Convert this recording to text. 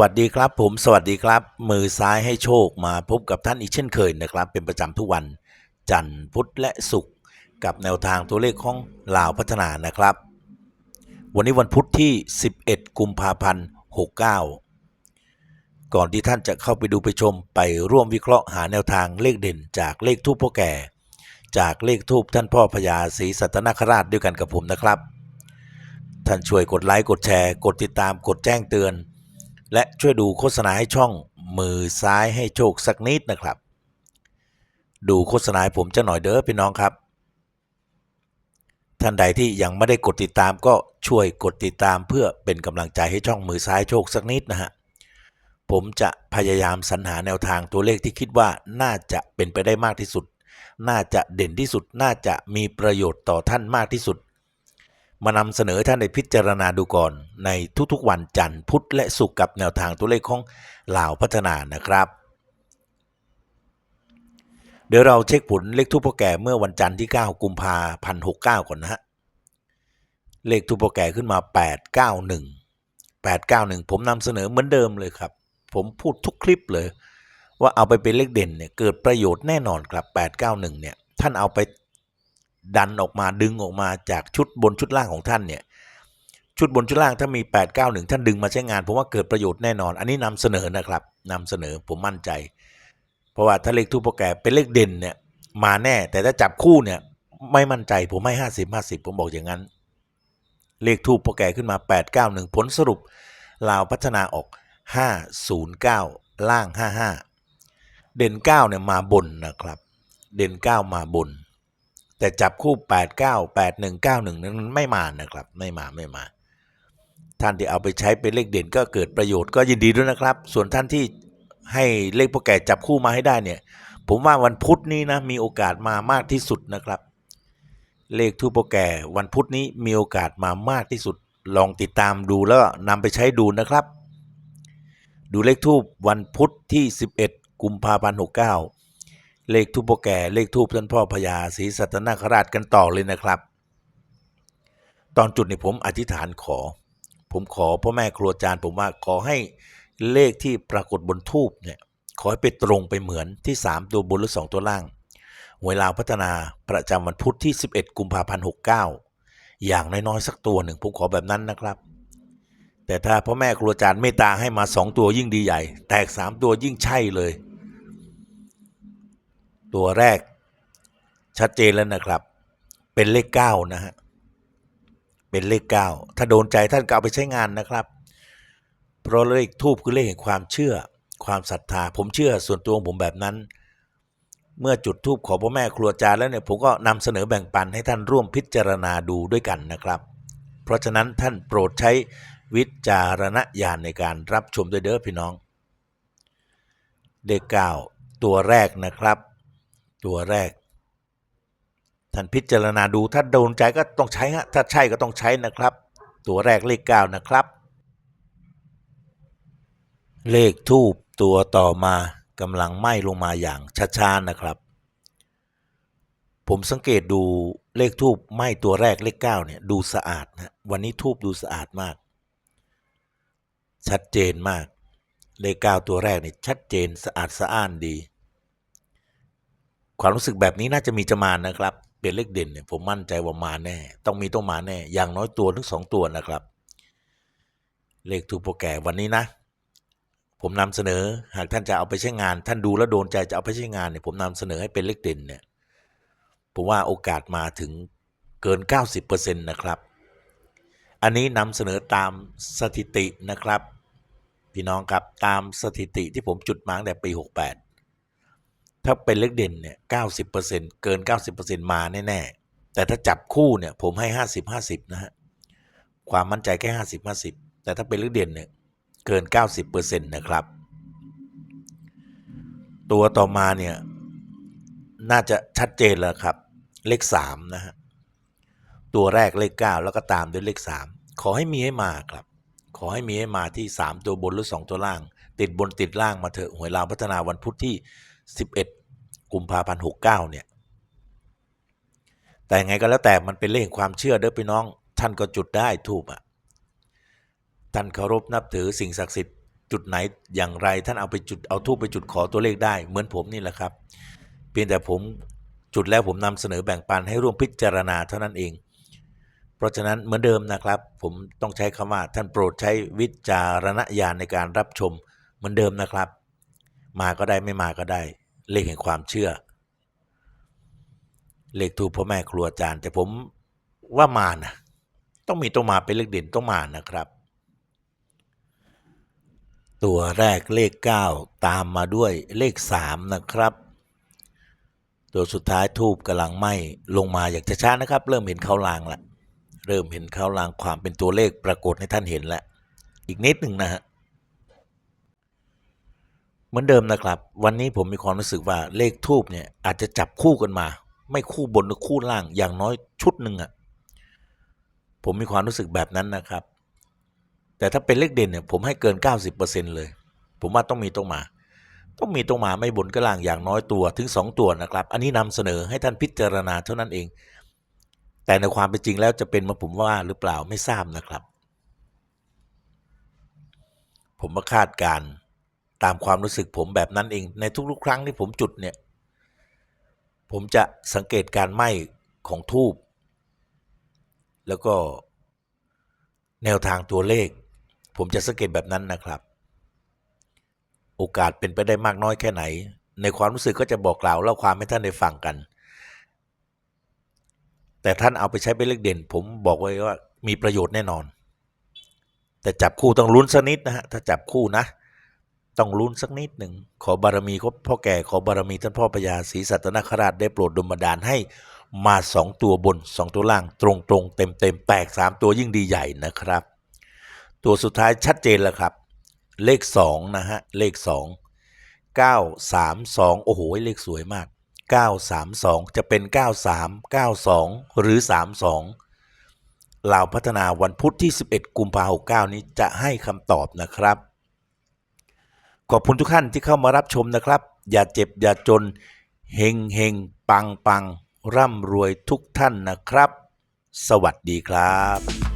วัสดีครับผมสวัสดีครับ มือซ้ายให้โชคมาพบกับท่านอีกเช่นเคยนะครับ เป็นประจำทุกวันจันทร์พุธและศุกร์กับแนวทางตัวเลขของลาวพัฒนานะครับ วันนี้วันพุธที่ 11 กุมภาพันธ์69 ก่อนที่ท่านจะเข้าไปดูไปชมไปร่วมวิเคราะห์หาแนวทางเลขเด่น จากเลขทูปพ่อแก่ จากเลขทูปท่านพ่อพญาศรีสัตนคราชด้วยกันกับผมนะครับ ท่านช่วยกดไลค์กดแชร์ กดติดตามกดแจ้งเตือน และช่วยดูโฆษณาให้ช่องมือซ้ายให้โชคสักนิดนะครับ ดูโฆษณาผมจะหน่อยเด้อพี่น้องครับ ท่านใดที่ยังไม่ได้กดติดตามก็ช่วยกดติดตามเพื่อเป็นกำลังใจให้ช่องมือซ้ายโชคสักนิดนะฮะผมจะพยายามสรรหาแนวทางตัวเลขที่คิดว่าน่าจะเป็นไปได้มากที่สุด น่าจะเด่นที่สุด น่าจะมีประโยชน์ต่อท่านมากที่สุด มานำเสนอท่านในพิจารณาดูก่อนในทุกๆวันจันทร์พุธและศุกร์กับแนวทางตัวเลขของลาวพัฒนานะครับ เดี๋ยวเราเช็คผลเลขทูปโปรแก่เมื่อวันจันทร์ที่ 9 กุมภาพันธ์69ก่อนนะฮะเลขทูปโปรแก่ขึ้นมา 891 891 ผมนำเสนอเหมือนเดิมเลยครับ ผมพูดทุกคลิปเลย ว่าเอาไปเป็นเลขเด่นเนี่ยเกิดประโยชน์แน่นอนครับ 891 เนี่ยท่านเอาไป ดันออกมาดึงออกมาจากชุดบนชุดล่างของท่านเนี่ยชุดบนชุดล่างถ้ามี 8 9 1 ท่านดึงมาใช้งานผมว่าเกิดประโยชน์แน่นอน อันนี้นำเสนอนะครับนำเสนอผมมั่นใจ เพราะว่าถ้าเลขทูปโปรแกรมเป็นเลขเด่นเนี่ยมาแน่ แต่ถ้าจับคู่เนี่ยไม่มั่นใจผมให้50 50ผมบอกอย่างนั้น เลขทูปโปรแกรมขึ้นมา 8 9 1 ผลสรุปลาวพัฒนาออก 509 ล่าง 55 เด่น9เนี่ยมาบนนะครับ เด่น 9 มาบน แต่จับคู่8 9 8 1 9 1นั้นมันไม่มานะครับ ไม่มาไม่มา ท่านที่เอาไปใช้เป็นเลขเด่นก็เกิดประโยชน์ก็ยินดีด้วยนะครับ ส่วนท่านที่ให้เลขโปรแกรมจับคู่มาให้ได้เนี่ย ผมว่าวันพุธนี้นะมีโอกาสมามากที่สุดนะครับ เลขทูปโปแกรมวันพุธนี้มีโอกาสมามากที่สุด ลองติดตามดูแล้วนำไปใช้ดูนะครับ ดูเลขทูปวันพุธที่ 11 กุมภาพันธ์69 เลขทูปโปแกรเลขทูปท่านพ่อพญาศรีสัตนคราชกันต่อเลยนะครับ ตอนจุดนี้ผมอธิษฐานขอ ผมขอพ่อแม่ครูอาจารย์ ผมว่าขอให้เลขที่ปรากฏบนทูปเนี่ยขอให้ไปตรงไปเหมือนที่ 3 ตัวบนหรือ 2 ตัวล่างหวยลาวพัฒนาประจำวันพุธที่ 11 กุมภาพันธ์69 อย่างน้อยๆสักตัวหนึ่งผมขอแบบนั้นนะครับ แต่ถ้าพ่อแม่ครูอาจารย์เมตตาให้มา 2 ตัวยิ่งดีใหญ่ แตก 3 ตัวยิ่งใช่เลย ตัวแรกชัดเจนแล้วนะครับ เป็นเลขเก้านะฮะ เป็นเลขเก้าถ้าโดนใจท่านก็เอาไปใช้งานนะครับ เพราะเลขทูบคือเลขแห่งความเชื่อ ความศรัทธา ผมเชื่อส่วนตัวของผมแบบนั้น เมื่อจุดทูบขอพ่อแม่ครูอาจารย์แล้วเนี่ยผมก็นำเสนอแบ่งปันให้ท่านร่วมพิจารณาดูด้วยกันนะครับ เพราะฉะนั้นท่านโปรดใช้วิจารณญาณในการรับชมด้วยเด้อพี่น้องเลขเก้าตัวแรกนะครับ ตัวแรก ท่านพิจารณาดูถ้าโดนใจก็ต้องใช้ฮะถ้าใช่ก็ต้องใช้นะครับ ตัวแรกเลขเก้านะครับ เลขทูบตัวต่อมากำลังไหม้ลงมาอย่างช้าๆนะครับ ผมสังเกตดูเลขทูบไหม้ตัวแรกเลขเก้าเนี่ยดูสะอาดนะวันนี้ทูบดูสะอาดมาก ชัดเจนมาก เลขเก้าตัวแรกนี่ชัดเจนสะอาดสะอ้านดี ความรู้สึกแบบนี้น่าจะมีจะมานะครับ เป็นเลขเด่นเนี่ยผมมั่นใจว่ามาแน่ ต้องมีต้องมาแน่ อย่างน้อยตัวถึงสองตัวนะครับ เลขทูปโปรแกรวันนี้นะ ผมนำเสนอหากท่านจะเอาไปใช้งาน ท่านดูแล้วโดนใจจะเอาไปใช้งานเนี่ยผมนำเสนอให้เป็นเลขเด่นเนี่ยผมว่าโอกาสมาถึงเกิน 90%นะครับ อันนี้นำเสนอตามสถิตินะครับ พี่น้องครับตามสถิติที่ผมจุดมาตั้งแต่ปี 68 ถ้าเป็นเลขเด่นเนี่ย90%เปอร์เซ็นเกิน90%มาแน่ๆ แต่ถ้าจับคู่เนี่ยผมให้50-50นะฮะ ความมั่นใจแค่50-50แต่ถ้าเป็นเลขเด่นเนี่ยเกิน90%นตนะครับ ตัวต่อมาเนี่ยน่าจะชัดเจนแล้วครับ เลข3นะฮะ ตัวแรกเลข9แล้วก็ตามด้วยเลข3ขอให้มีให้มาครับ ขอให้มีให้มาที่3ตัวบนหรือ2ตัวล่าง ติดบนติดล่างมาเถอะหวยลาวพัฒนาวันพุธที่ 11 กุมภาพันธ์69เนี่ย แต่ไงก็แล้วแต่มันเป็นเรื่องความเชื่อเด้อพี่น้อง ท่านก็จุดได้ทูบอะ ท่านเคารพนับถือสิ่งศักดิ์สิทธิ์จุดไหนอย่างไร ท่านเอาไปจุดเอาทูบไปจุดขอตัวเลขได้ เหมือนผมนี่แหละครับ เพียงแต่ผมจุดแล้วผมนำเสนอแบ่งปันให้ร่วมพิจารณาเท่านั้นเอง เพราะฉะนั้นเหมือนเดิมนะครับ ผมต้องใช้คำว่าท่านโปรดใช้วิจารณญาณในการรับชมเหมือนเดิมนะครับ มาก็ได้ไม่มาก็ได้ เลขแห่งความเชื่อ เลขทูพ่อแม่ครัวอาจารย์ แต่ผมว่ามานะต้องมีต้องมาเป็นเลขเด่นต้องมานะครับ ตัวแรกเลข 9 ตามมาด้วยเลข 3 นะครับ ตัวสุดท้ายทูบกำลังไหมลงมาอย่างช้าๆนะครับ เริ่มเห็นเขาลางละเริ่มเห็นเขาลางความเป็นตัวเลขปรากฏให้ท่านเห็นแล้วอีกนิดหนึ่งนะฮะ เหมือนเดิมนะครับ วันนี้ผมมีความรู้สึกว่าเลขทูบเนี่ยอาจจะจับคู่กันมา ไม่คู่บนหรือคู่ล่างอย่างน้อยชุดหนึ่งอะผมมีความรู้สึกแบบนั้นนะครับ แต่ถ้าเป็นเลขเด่นเนี่ยผมให้เกิน 90%เลย ผมว่าต้องมีต้องมา ต้องมีต้องมาไม่บนก็ล่างอย่างน้อยตัวถึง 2 ตัวนะครับ อันนี้นำเสนอให้ท่านพิจารณาเท่านั้นเอง แต่ในความเป็นจริงแล้วจะเป็นมาผมว่าหรือเปล่าไม่ทราบนะครับ ผมมาคาดการณ์ ตามความรู้สึกผมแบบนั้นเอง ในทุกๆ ครั้งที่ผมจุดเนี่ย ผมจะสังเกตการไหม้ของทูบแล้วก็แนวทางตัวเลข ผมจะสังเกตแบบนั้นนะครับ โอกาสเป็นไปได้มากน้อยแค่ไหน ในความรู้สึกก็จะบอกกล่าวเล่าความให้ท่านได้ฟังกัน แต่ท่านเอาไปใช้เป็นเลขเด่น ผมบอกไว้ว่ามีประโยชน์แน่นอน แต่จับคู่ต้องลุ้นสนิดนะฮะถ้าจับคู่นะ ต้องลุ้นสักนิดหนึ่ง ขอบารมีครับพ่อแก่ขอบารมีท่านพ่อพญาศรีสัตนคราชได้โปรดดลบันดาลให้มาสองตัวบนสองตัวล่างตรงตรงเต็มเต็มแตกสามตัวยิ่งดีใหญ่นะครับ ตัวสุดท้ายชัดเจนแล้วครับ เลขสองนะฮะเลขสองเก้าสามสองโอ้โหเลขสวยมากเก้าสามสองจะเป็นเก้าสามเก้าสองหรือสามสองลาวพัฒนาวันพุธที่ 11 กุมภาพันธ์69 นี้จะให้คำตอบนะครับ ขอบคุณทุกท่านที่เข้ามารับชมนะครับ อย่าเจ็บอย่าจนเฮงเฮงปังปังร่ำรวยทุกท่านนะครับ สวัสดีครับ